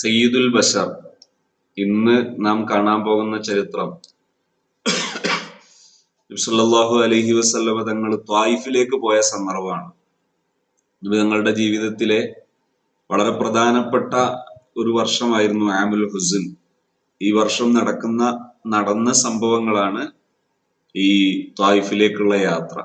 സയ്യിദുൽ ബഷർ. ഇന്ന് നാം കാണാൻ പോകുന്ന ചരിത്രം. സല്ലല്ലാഹു അലഹി വസല്ലമ തങ്ങൾ ത്വായിഫിലേക്ക് പോയ സന്ദർഭമാണ്. തങ്ങളുടെ ജീവിതത്തിലെ വളരെ പ്രധാനപ്പെട്ട ഒരു വർഷമായിരുന്നു ആമുൽ ഹുസിൻ. ഈ വർഷം നടക്കുന്ന നടന്ന സംഭവങ്ങളാണ് ഈ ത്വായിഫിലേക്കുള്ള യാത്ര.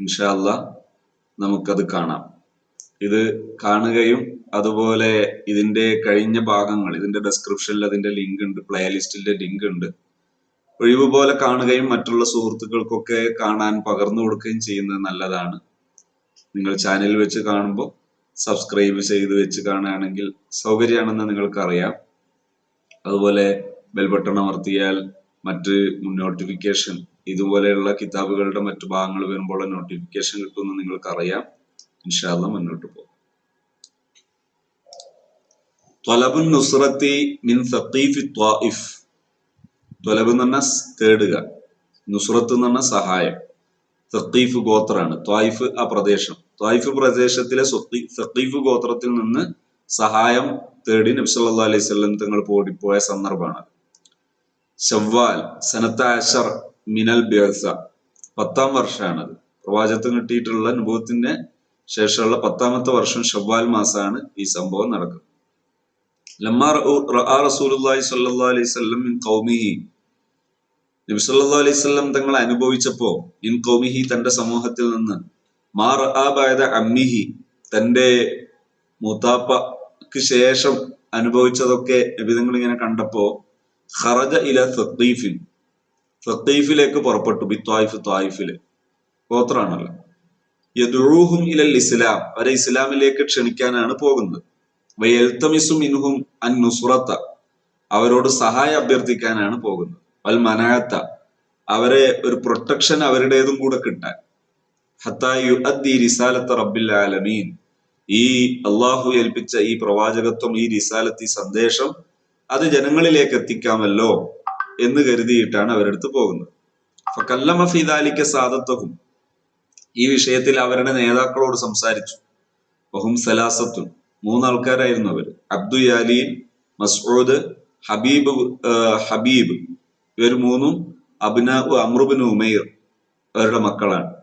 ഇൻഷാല്ല നമുക്കത് കാണാം. ഇത് കാണുകയും അതുപോലെ ഇതിന്റെ കഴിഞ്ഞ ഭാഗങ്ങൾ ഇതിന്റെ ഡെസ്ക്രിപ്ഷനിൽ അതിന്റെ ലിങ്ക് ഉണ്ട് പ്ലേലിസ്റ്റിന്റെ ലിങ്ക് ഉണ്ട്. ഒഴിവ് പോലെ കാണുകയും മറ്റുള്ള സുഹൃത്തുക്കൾക്കൊക്കെ കാണാൻ പകർന്നു കൊടുക്കുകയും ചെയ്യുന്നത് നല്ലതാണ്. നിങ്ങൾ ചാനൽ വെച്ച് കാണുമ്പോൾ സബ്സ്ക്രൈബ് ചെയ്ത് വെച്ച് കാണുകയാണെങ്കിൽ സൗകര്യമാണെന്ന് നിങ്ങൾക്കറിയാം. അതുപോലെ ബെൽ ബട്ടൺ അമർത്തിയാൽ മറ്റ് നോട്ടിഫിക്കേഷൻ ഇതുപോലെയുള്ള കിതാബുകളുടെ മറ്റു ഭാഗങ്ങൾ വരുമ്പോൾ നോട്ടിഫിക്കേഷൻ കിട്ടുമെന്ന് നിങ്ങൾക്കറിയാം. ഇൻഷാല്ല മുന്നോട്ട് പോകും. ത്വലബുൻ നുസ്രത്തി മിൻ സഖീഫി ത്വാഇഫ്. ത്വലബ് എന്ന് പറഞ്ഞാൽ തേടുക. നുസ്രത്ത് എന്ന് പറഞ്ഞാൽ സഹായം. സഖീഫ് ഗോത്രാണ് ത്വായിഫ് ആ പ്രദേശം. ത്വായിഫ് പ്രദേശത്തിലെ സത്തീഫ് സഖീഫ് ഗോത്രത്തിൽ നിന്ന് സഹായം തേടി നബി സല്ലല്ലാഹു അലൈഹി വസല്ലം തങ്ങൾ ഓടിപ്പോയ സന്ദർഭമാണ്. ഷവ്വാൽ സനത്ത അഷർ മിനൽ ബിഅസ. പത്താം വർഷമാണത്. പ്രവാചകത്വം കിട്ടിയിട്ടുള്ള അനുഭവത്തിന്റെ ശേഷമുള്ള പത്താമത്തെ വർഷം ഷവ്വാൽ മാസമാണ് ഈ സംഭവം നടക്കുന്നത്. ലമ്മാ റഅൂ- റസൂലുള്ളാഹി അലൈഹി വസല്ലം മിൻ നബി സല്ലല്ലാഹു അലൈഹി വസല്ലം തങ്ങൾ അനുഭവിച്ചപ്പോ ഇൻ ഖൗമിഹി തന്റെ സമൂഹത്തിൽ നിന്ന് മാ ബഅദ അമ്മിഹി തന്റെ മൂത്താപ്പക്ക് ശേഷം അനുഭവിച്ചതൊക്കെ നബി തങ്ങൾ ഇങ്ങനെ കണ്ടപ്പോ ഖറജ ഇല സഖീഫിൻ സഖീഫിലേക്ക് പുറപ്പെട്ടു ബി ത്വായിഫ് ത്വായിഫിൽ. ഗോത്രാണല്ലോ യദുഹും ഇലൽ ഇസ്ലാം. അവരെ ഇസ്ലാമിലേക്ക് ക്ഷണിക്കാനാണ് പോകുന്നത്. വയൽത്തമിസു അൻ അവരോട് സഹായം അഭ്യർത്ഥിക്കാനാണ് പോകുന്നത്. വൽ മനാത്ത അവരെ ഒരു പ്രൊട്ടക്ഷൻ അവരുടേതും കൂടെ കിട്ടാൻ. ഹത്തായു അദ്ദി റിസാലത്ത് റബ്ബിൽ ആലമീൻ. ഈ അള്ളാഹു ഏൽപ്പിച്ച ഈ പ്രവാചകത്വം ഈ റിസാലത്ത് ഈ സന്ദേശം അത് ജനങ്ങളിലേക്ക് എത്തിക്കാമല്ലോ എന്ന് കരുതിയിട്ടാണ് അവരെടുത്ത് പോകുന്നത്. ഫക്കല്ലമ ഫിദാലിക്ക സാദത്വവും ഈ വിഷയത്തിൽ അവരുടെ നേതാക്കളോട് സംസാരിച്ചു. ബഹും സലാസത്തുൻ. മൂന്നാൾക്കാരായിരുന്നു അവർ അബ്ദു യാലീൻ മസ്ഊദ് ഹബീബ് ഹബീബ് ഇവർ മൂന്നും അബ്ന അമ്രുബിൻ ഉമൈർ അവരുടെ മക്കളാണ്.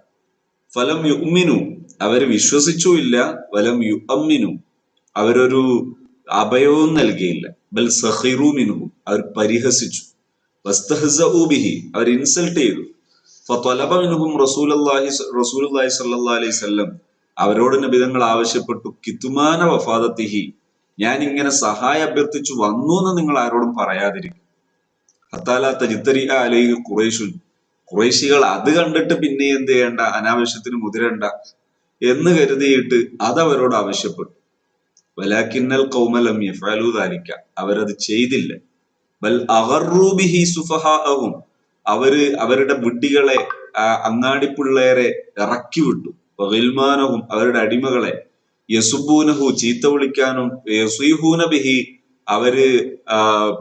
ഫലം യുമിനു അവർ വിശ്വസിച്ചു ഇല്ല വലം യുഅമ്മിനു അവരൊരു അഭയവും നൽകിയില്ല. ബൽ സഹിറു മിനുഹു അവർ പരിഹസിച്ചു. വസ്തഹ്സഉ ബിഹി. അവർ ഇൻസൾട്ട് ചെയ്തു. റസൂൽ മിൻഹും റസൂലുള്ളാഹി സ- റസൂലുള്ളാഹി സ്വല്ലല്ലാഹു അലൈഹി വസല്ലം അവരോട് നബിതങ്ങൾ ആവശ്യപ്പെട്ടു കിത്തുമാന വഫാദത്തിഹി. ഞാൻ ഇങ്ങനെ സഹായം അഭ്യർത്ഥിച്ചു വന്നു എന്ന് നിങ്ങൾ ആരോടും പറയാതിരിക്കും. ഹത്താലാത്ത ജിത്തരി അലൈഹി കുറേശു കുറേശികൾ അത് കണ്ടിട്ട് പിന്നെ എന്ത് ചെയ്യണ്ട? അനാവശ്യത്തിന് മുതിരണ്ട എന്ന് കരുതിയിട്ട് അത് അവരോട് ആവശ്യപ്പെട്ടു. വലാക്കിന്നൽ കൗമലം യഫാലു അവരത് ചെയ്തില്ല. ബൽ അഗറൂ ബിഹി സുഫഹാഅഹും. അവർ അവരുടെ വിഡ്ഢികളെ അങ്ങാടിപ്പിള്ളേരെ ഇറക്കി വിട്ടു. ഗിൽമാനഹും അവരുടെ അടിമകളെ യസുബൂനഹു ചീത്ത വിളിക്കാനും യസീഹൂന ബിഹി അവർ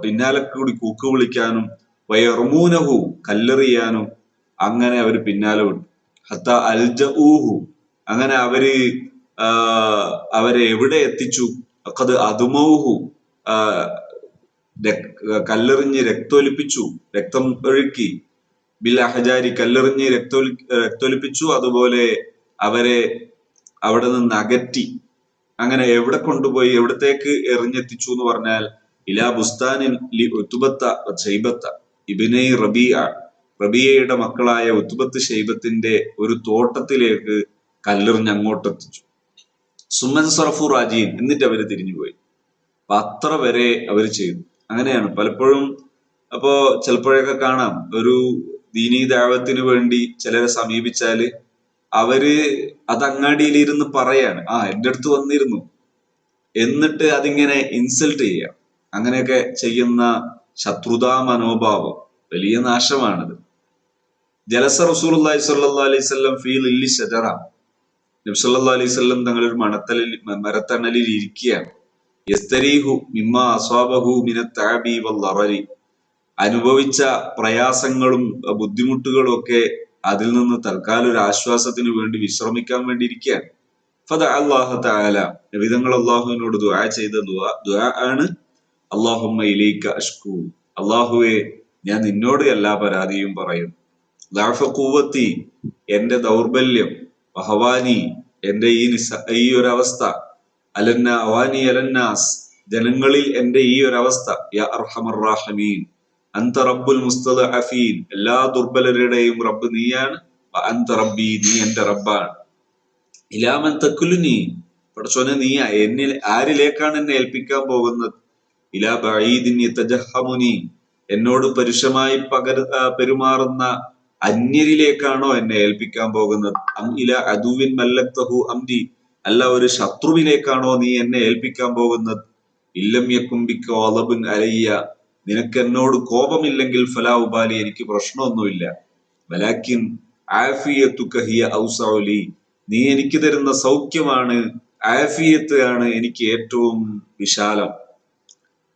പിന്നാലെ കൂടി കൂക്ക് വിളിക്കാനും വയർമൂനഹു കല്ലെറിയാനും അങ്ങനെ അവർ പിന്നാലെ വിട്ടു. ഹത്ത അൽജഊഹു അങ്ങനെ അവർ അവരെ എവിടെ എത്തിച്ചു? അക്കത് അതുമൗഹു കല്ലെറിഞ്ഞ് രക്തൊലിപ്പിച്ചു രക്തം ഒഴുക്കി. ബിൽ അഹജാരി കല്ലെറിഞ്ഞ് രക്തൊലി രക്തൊലിപ്പിച്ചു അതുപോലെ അവരെ അവിടെ നിന്ന് അകറ്റി. അങ്ങനെ എവിടെ കൊണ്ടുപോയി? എവിടത്തേക്ക് എറിഞ്ഞെത്തിച്ചു എന്ന് പറഞ്ഞാൽ ഇലാ ബുസ്താനിൻ ലി ഉത്തുബത്ത ഷൈബത്ത ഇബിനൈ റബിയ റബിയയുടെ മക്കളായ ഉത്തുബത്ത് ഷൈബത്തിന്റെ ഒരു തോട്ടത്തിലേക്ക് കല്ലെറിഞ്ഞ് അങ്ങോട്ട് എത്തിച്ചു സുമൻ സറഫു റാജീൻ എന്നിട്ട് അവർ തിരിഞ്ഞുപോയി. അപ്പൊ അത്ര വരെ അവർ ചെയ്തു. അങ്ങനെയാണ്. പലപ്പോഴും അപ്പോ ചിലപ്പോഴൊക്കെ കാണാം. ഒരു ദീനീ ദാവത്തിന് വേണ്ടി ചിലരെ സമീപിച്ചാൽ അവർ അത് അങ്ങാടിയിലിരുന്ന് പറയാണ് ആ എന്റെ അടുത്ത് വന്നിരുന്നു. എന്നിട്ട് അതിങ്ങനെ ഇൻസൾട്ട് ചെയ്യ. അങ്ങനെയൊക്കെ ചെയ്യുന്ന ശത്രുതാ മനോഭാവം വലിയ നാശമാണത്. ജലസ സ്വല്ലല്ലാഹു അലൈഹി വസല്ലം ഫീൽ ഇല്ലി ഷജറ നബി സല്ലല്ലാഹു അലൈഹി വസല്ലം തങ്ങൾ ഒരു മണത്തലിൽ മരത്തണലിൽ ഇരിക്കുകയാണ്. അനുഭവിച്ച പ്രയാസങ്ങളും ബുദ്ധിമുട്ടുകളും ഒക്കെ അതിൽ നിന്ന് തൽക്കാലം ഒരു ആശ്വാസത്തിന് വേണ്ടി വിശ്രമിക്കാൻ വേണ്ടി ഇരിക്കുകയാണ്. ഫത അള്ളാഹു താല വിധങ്ങൾ അള്ളാഹുവിനോട് ദുആ ചെയ്ത ദുആ ദുആ ആണ് അള്ളാഹുമ്മ ഇലൈക്ക അഷ്കു അള്ളാഹുവെ ഞാൻ നിന്നോട് എല്ലാ പരാതിയും പറയും ദാഫക്കൂവത്തി എന്റെ ദൗർബല്യം വഹവാനി എന്റെ ഈ നിസ ഈ ഒരു അവസ്ഥ അലന്ന അവാനി അലന്നാസ് ജനങ്ങളിൽ എന്റെ ഈ ഒരു അവസ്ഥ യാ അർഹമർ റാഹിമീൻ അന്ത റബ്ബുൽ മുസ്തദഅഫീൻ എല്ലാ ദുർബലരുടെയും റബ്ബ് നീയാണ്. അന്ത റബ്ബി നീ എന്റെ റബ്ബാണ്. ഇലാമൻ തക്കുലു നീ. പടച്ചോനെ നീ എന്നിൽ ആരിലേക്കാണ് എന്നെ ഏൽപ്പിക്കാൻ പോകുന്നത്? ഇലാ യതജഹമുനി എന്നോട് പരുഷമായി പകര പെരുമാറുന്ന അന്യരിലേക്കാണോ എന്നെ ഏൽപ്പിക്കാൻ പോകുന്നത്? അം ഇല അദുവിൻ മല്ലക്തഹു അംരി. അല്ല ഒരു ശത്രുവിലേക്കാണോ നീ എന്നെ ഏൽപ്പിക്കാൻ പോകുന്നത്? ഇല്ലം യക്കുംബിക്ക ഒലബുൻ അലയ്യ. നിനക്ക് എന്നോട് കോപമില്ലെങ്കിൽ ഫലാ ഉബാലി എനിക്ക് പ്രശ്നമൊന്നുമില്ല. വലാക്കിൻ ആഫിയത്തുക്കഹിയ ഹിയ ഔസഉലി നീ എനിക്ക് തരുന്ന സൗഖ്യമാണ് ആഫിയത്ത് ആണ് എനിക്ക് ഏറ്റവും വിശാലം.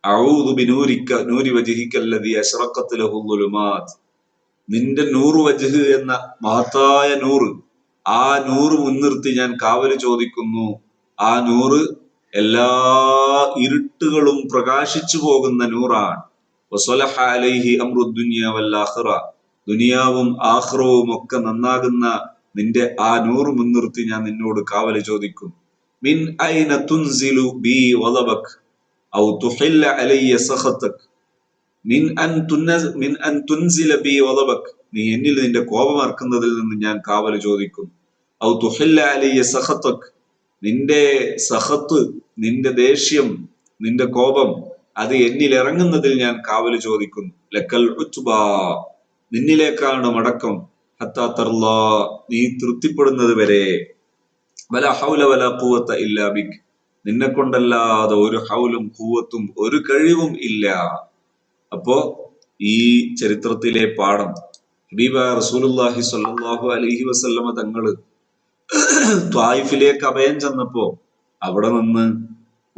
അഊദു ബിനൂരിക്ക നൂരി വജ്ഹിക അല്ലദി അശ്റഖത് ലഹു ളുലുമാത്. നിന്റെ നൂറ് വജഹ് എന്ന മഹത്തായ നൂറ് ആ നൂറ് മുൻനിർത്തി ഞാൻ കാവൽ ചോദിക്കുന്നു. ആ നൂറ് എല്ലാ ഇരുട്ടുകളും പ്രകാശിച്ചു പോകുന്ന നൂറാണ്. വസ്വലഹ അലൈഹി അമ്രു ദുനിയ വല്ലാഹിറ ദുനിയാവും ആഹ്റവും ഒക്കെ നന്നാകുന്ന നിന്റെ ആ നൂറ് മുൻനിർത്തി ഞാൻ നിന്നോട് കാവൽ ചോദിക്കും. മിൻ ഐന തുൻസിലു ബി വലബക് ഔ തുഹില്ല അലയ്യ സഖതക്? മിൻ അൻ തുന്നസ് മിൻ അൻ തുൻസില ബി വലബക് നീ എന്നിൽ നിന്റെ കോപം ഇറക്കുന്നതിൽ നിന്ന് ഞാൻ കാവൽ ചോദിക്കും. ഔ തുഹില്ല അലയ്യ സഖതക്? നിന്റെ സഹത്ത് നിന്റെ ദേഷ്യം നിന്റെ കോപം അത് എന്നിൽ ഇറങ്ങുന്നതിൽ ഞാൻ കാവൽ ചോദിക്കുന്നു. ലക്കൽ ഉച്ചുബാ നിന്നിലേക്കാണ് മടക്കം? നീ തൃപ്തിപ്പെടുന്നത് വരെ. വല ഹൗല വല കൂവത്ത ഇല്ലാ ബിക്. നിന്നെ കൊണ്ടല്ലാതെ ഒരു ഹൗലും കൂവത്തും ഒരു കഴിവും ഇല്ല. അപ്പോ ഈ ചരിത്രത്തിലെ പാഠം ഹബീബ റസൂലുള്ളാഹി സ്വല്ലല്ലാഹു അലൈഹി വസല്ലമ തങ്ങൾ ത്വായിഫിലേക്ക് അഭയം ചെന്നപ്പോ അവിടെ നിന്ന്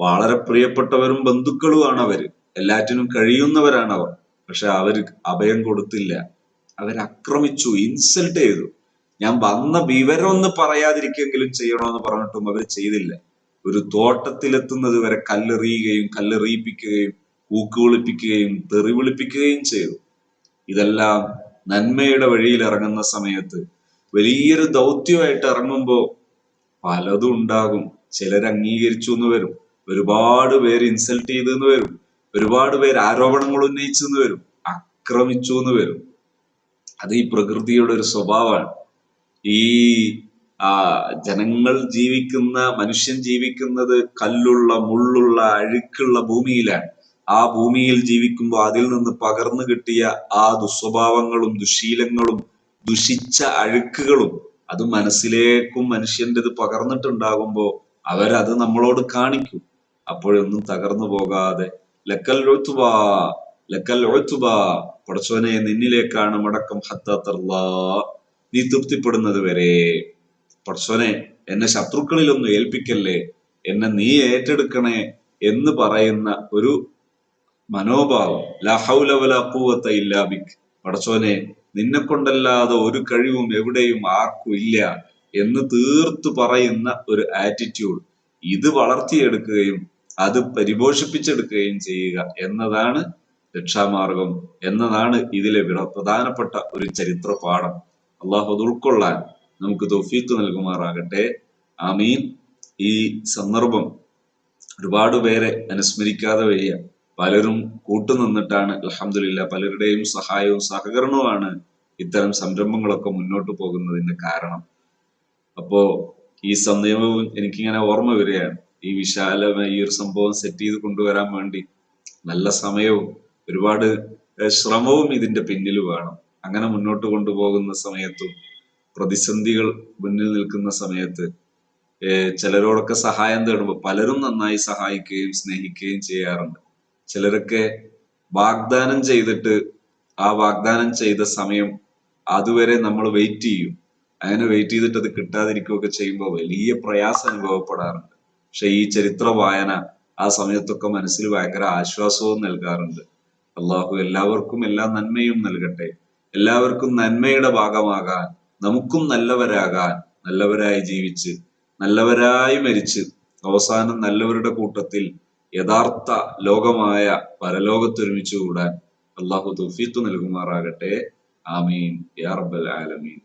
വളരെ പ്രിയപ്പെട്ടവരും ബന്ധുക്കളുമാണ് അവർ എല്ലാറ്റിനും കഴിയുന്നവരാണ് അവർ പക്ഷെ അവർ അഭയം കൊടുത്തില്ല. അവരാക്രമിച്ചു ഇൻസൾട്ട് ചെയ്തു. ഞാൻ വന്ന വിവരം ഒന്ന് പറയാതിരിക്കെങ്കിലും ചെയ്യണമെന്ന് പറഞ്ഞിട്ടും അവർ ചെയ്തില്ല. ഒരു തോട്ടത്തിലെത്തുന്നത് വരെ കല്ലെറിയുകയും കല്ലെറിയിപ്പിക്കുകയും ഊക്ക് വിളിപ്പിക്കുകയും തെറി വിളിപ്പിക്കുകയും ചെയ്തു. ഇതെല്ലാം നന്മയുടെ വഴിയിൽ ഇറങ്ങുന്ന സമയത്ത് വലിയൊരു ദൗത്യമായിട്ട് ഇറങ്ങുമ്പോ പലതും ഉണ്ടാകും. ചിലർ അംഗീകരിച്ചു എന്ന് വരും. ഒരുപാട് പേര് ഇൻസൾട്ട് ചെയ്തു എന്ന് വരും. ഒരുപാട് പേര് ആരോപണങ്ങൾ ഉന്നയിച്ചു എന്ന് വരും. ആക്രമിച്ചു എന്ന് വരും. അത് ഈ പ്രകൃതിയുടെ ഒരു സ്വഭാവമാണ്. ഈ ജനങ്ങൾ ജീവിക്കുന്ന മനുഷ്യൻ ജീവിക്കുന്നത് കല്ലുള്ള മുള്ളുള്ള അഴുക്കുള്ള ഭൂമിയിലാണ്. ആ ഭൂമിയിൽ ജീവിക്കുമ്പോൾ അതിൽ നിന്ന് പകർന്നു കിട്ടിയ ആ ദുസ്വഭാവങ്ങളും ദുശീലങ്ങളും ദുഷിച്ച അഴുക്കുകളും അത് മനസ്സിലേക്കും മനുഷ്യന്റെ ഇത് പകർന്നിട്ടുണ്ടാകുമ്പോ അവരത് നമ്മളോട് കാണിക്കും. അപ്പോഴൊന്നും തകർന്നു പോകാതെ ലക്കൽ ഒഴുത്തുബാ ലക്കൽ ഒഴുത്തുബാ പടച്ചോനെ നിന്നിലേക്കാണ് മടക്കം ഹത്താത്തർലാ നീ തൃപ്തിപ്പെടുന്നത് വരെ. പടച്ചോനെ എന്നെ ശത്രുക്കളിലൊന്നും ഏൽപ്പിക്കല്ലേ എന്നെ നീ ഏറ്റെടുക്കണേ എന്ന് പറയുന്ന ഒരു മനോഭാവം. ലഹൗലവല ഹൗല വലാ ഇല്ലാ ബിക് പടച്ചോനെ നിന്നെ കൊണ്ടല്ലാതെ ഒരു കഴിവും എവിടെയും ആർക്കും ഇല്ല എന്ന് തീർത്തു പറയുന്ന ഒരു ആറ്റിറ്റ്യൂഡ് ഇത് വളർത്തിയെടുക്കുകയും അത് പരിപോഷിപ്പിച്ചെടുക്കുകയും ചെയ്യുക എന്നതാണ് രക്ഷാമാർഗം എന്നതാണ് ഇതിലെ പ്രധാനപ്പെട്ട ഒരു ചരിത്ര പാഠം അള്ളാഹു അത് ഉൾക്കൊള്ളാൻ നമുക്ക് തൊഫീക്ക് നൽകുമാറാകട്ടെ. ആമീൻ. ഈ സന്ദർഭം ഒരുപാട് പേരെ അനുസ്മരിക്കാതെ വയ്യ. പലരും കൂട്ടുനിന്നിട്ടാണ്. അലഹമില്ല പലരുടെയും സഹായവും സഹകരണവുമാണ് ഇത്തരം സംരംഭങ്ങളൊക്കെ മുന്നോട്ട് പോകുന്നതിന്റെ കാരണം. അപ്പോ ഈ സന്ദേഹവും എനിക്കിങ്ങനെ ഓർമ്മ വരികയാണ്. ഈ വിശാലമായ ഈ ഒരു സംഭവം സെറ്റ് ചെയ്ത് കൊണ്ടുവരാൻ വേണ്ടി നല്ല സമയവും ഒരുപാട് ശ്രമവും ഇതിന്റെ പിന്നിൽ വേണം. അങ്ങനെ മുന്നോട്ട് കൊണ്ടുപോകുന്ന സമയത്തും പ്രതിസന്ധികൾ മുന്നിൽ നിൽക്കുന്ന സമയത്ത് ചിലരോടൊക്കെ സഹായം തേടുമ്പോൾ പലരും നന്നായി സഹായിക്കുകയും സ്നേഹിക്കുകയും ചെയ്യാറുണ്ട്. ചിലരൊക്കെ വാഗ്ദാനം ചെയ്തിട്ട് ആ വാഗ്ദാനം ചെയ്ത സമയം അതുവരെ നമ്മൾ വെയിറ്റ് ചെയ്യും. അങ്ങനെ വെയിറ്റ് ചെയ്തിട്ട് അത് കിട്ടാതിരിക്കുകയൊക്കെ ചെയ്യുമ്പോൾ വലിയ പ്രയാസം അനുഭവപ്പെടാറുണ്ട്. പക്ഷെ ഈ ചരിത്ര വായന ആ സമയത്തൊക്കെ മനസ്സിൽ ഭയങ്കര ആശ്വാസവും നൽകാറുണ്ട്. അള്ളാഹു എല്ലാവർക്കും എല്ലാ നന്മയും നൽകട്ടെ. എല്ലാവർക്കും നന്മയുടെ ഭാഗമാകാൻ നമുക്കും നല്ലവരാകാൻ നല്ലവരായി ജീവിച്ച് നല്ലവരായി മരിച്ച് അവസാനം നല്ലവരുടെ കൂട്ടത്തിൽ യഥാർത്ഥ ലോകമായ പരലോകത്തൊരുമിച്ച് കൂടാൻ അള്ളാഹു തൗഫീഖ് നൽകുമാറാകട്ടെ. ആമീൻ. യാ റബ്ബൽ ആലമീൻ.